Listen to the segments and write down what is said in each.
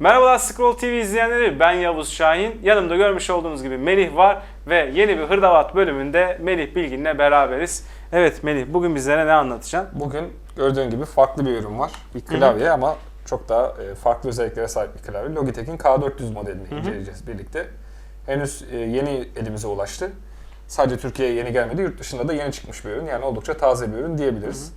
Merhabalar Scroll TV izleyenleri ben Yavuz Şahin. Yanımda görmüş olduğunuz gibi Melih var ve yeni bir Hırdavat bölümünde Melih Bilgin'le beraberiz. Evet Melih bugün bizlere ne anlatacaksın? Bugün gördüğün gibi farklı bir ürün var. Bir klavye ama çok daha e, farklı özelliklere sahip bir klavye. Logitech'in K400 modelini inceleyeceğiz birlikte. Henüz e, yeni elimize ulaştı. Sadece Türkiye'ye yeni gelmedi, yurt dışında da yeni çıkmış bir ürün. Yani oldukça taze bir ürün diyebiliriz.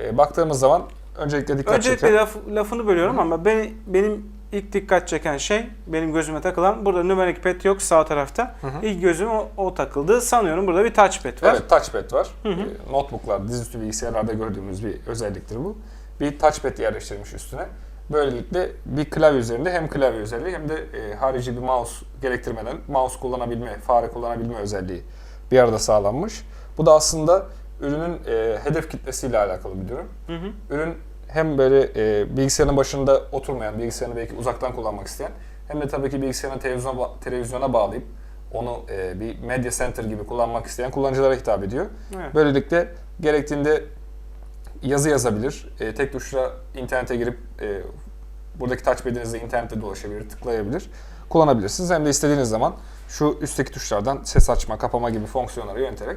E, baktığımız zaman öncelikle dikkat Öncelikle çeken... laf- lafını bölüyorum ama beni, benim ilk dikkat çeken şey, benim gözüme takılan burada numerik pad yok sağ tarafta. İlk gözüme o, o takıldı. Sanıyorum burada bir touchpad var. Evet, touchpad var. E, notebooklar, dizüstü bilgisayarlarda gördüğümüz bir özelliktir bu. Bir touchpad yerleştirilmiş üstüne. Böylelikle bir klavye üzerinde hem klavye özelliği hem de e, harici bir mouse gerektirmeden mouse kullanabilme, fare kullanabilme özelliği bir arada sağlanmış. Bu da aslında ürünün e, hedef kitlesiyle alakalı bir durum. Hı hı. Ürün hem böyle e, bilgisayarın başında oturmayan, bilgisayarını belki uzaktan kullanmak isteyen hem de tabii ki bilgisayarını televizyona, televizyona bağlayıp onu e, bir media center gibi kullanmak isteyen kullanıcılara hitap ediyor. Evet. Böylelikle gerektiğinde yazı yazabilir, e, tek tuşla internete girip e, buradaki touchpad'inizle internette dolaşabilir, tıklayabilir, kullanabilirsiniz. Hem de istediğiniz zaman şu üstteki tuşlardan ses açma, kapama gibi fonksiyonları yöneterek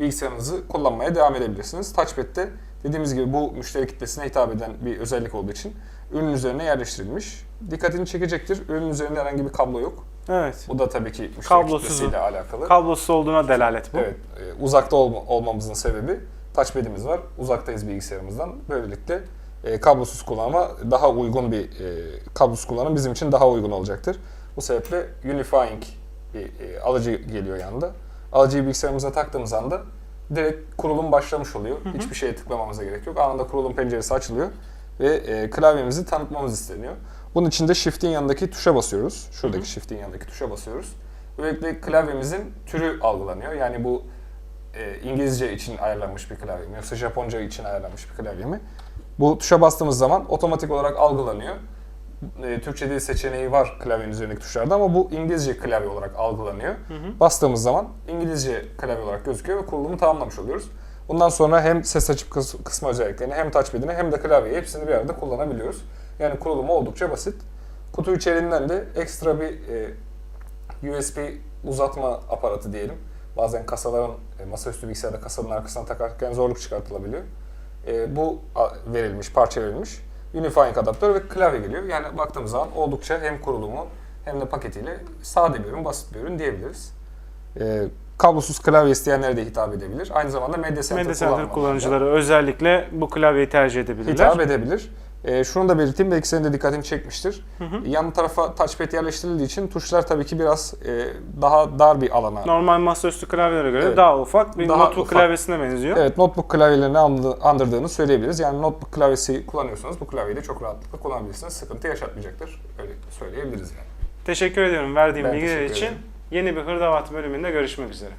bilgisayarınızı kullanmaya devam edebilirsiniz. Touchpad'de dediğimiz gibi bu müşteri kitlesine hitap eden bir özellik olduğu için ürünün üzerine yerleştirilmiş. Dikkatini çekecektir. Ürünün üzerinde herhangi bir kablo yok. Evet. Bu da tabii ki müşteri Kablosuzu. kitlesiyle alakalı. Kablosuz olduğuna delalet bu. Evet, e, uzakta olma- olmamızın sebebi touchpad'imiz var. Uzaktayız bilgisayarımızdan. Böylelikle e, kablosuz kullanıma daha uygun bir e, kablosuz kullanım bizim için daha uygun olacaktır. Bu sebeple unifying bir e, alıcı geliyor yanında. Alıcıyı bilgisayarımıza taktığımız anda direkt kurulum başlamış oluyor. Hiçbir şeye tıklamamıza gerek yok. Anında kurulum penceresi açılıyor ve e, klavyemizi tanıtmamız isteniyor. Bunun için de Shift'in yanındaki tuşa basıyoruz. Şuradaki Shift'in yanındaki tuşa basıyoruz. Böylelikle klavyemizin türü algılanıyor. Yani bu e, İngilizce için ayarlanmış bir klavye mi yoksa Japonca için ayarlanmış bir klavye mi? Bu tuşa bastığımız zaman otomatik olarak algılanıyor. E, Türkçe dil seçeneği var klavyenin üzerindeki tuşlarda ama bu İngilizce klavye olarak algılanıyor. Bastığımız zaman İngilizce klavye olarak gözüküyor ve kurulumu tamamlamış oluyoruz. Bundan sonra hem ses açıp kıs- kısma özelliklerini hem touchpad'ini hem de klavyeyi hepsini bir arada kullanabiliyoruz. Yani kurulumu oldukça basit. Kutu içeriğinden de ekstra bir e, USB uzatma aparatı diyelim. Bazen kasaların, e, masaüstü bilgisayarda kasanın arkasına takarken zorluk çıkartılabiliyor. E, bu verilmiş, parça verilmiş. Unifying adaptör ve klavye geliyor. Yani baktığımız zaman oldukça hem kurulumu hem de paketiyle sade bir ürün, basit bir ürün diyebiliriz. E, kablosuz klavye isteyenlere de hitap edebilir. Aynı zamanda Media Center, Media Center kullanıcıları özellikle bu klavyeyi tercih edebilirler. hitap edebilir. E, şunu da belirteyim, belki senin de dikkatini çekmiştir. Yan tarafa touchpad yerleştirildiği için tuşlar tabii ki biraz e, daha dar bir alana Normal masaüstü klavyelere göre Evet. daha ufak bir Daha notebook ufak. klavyesine benziyor. Evet, notebook klavyelerini andı- andırdığını söyleyebiliriz. Yani notebook klavyesi kullanıyorsanız bu klavyeyi de çok rahatlıkla kullanabilirsiniz. Sıkıntı yaşatmayacaktır. Öyle söyleyebiliriz yani. Teşekkür ediyorum verdiğim Ben bilgiler için. ederim. Yeni bir Hırdavat bölümünde görüşmek üzere.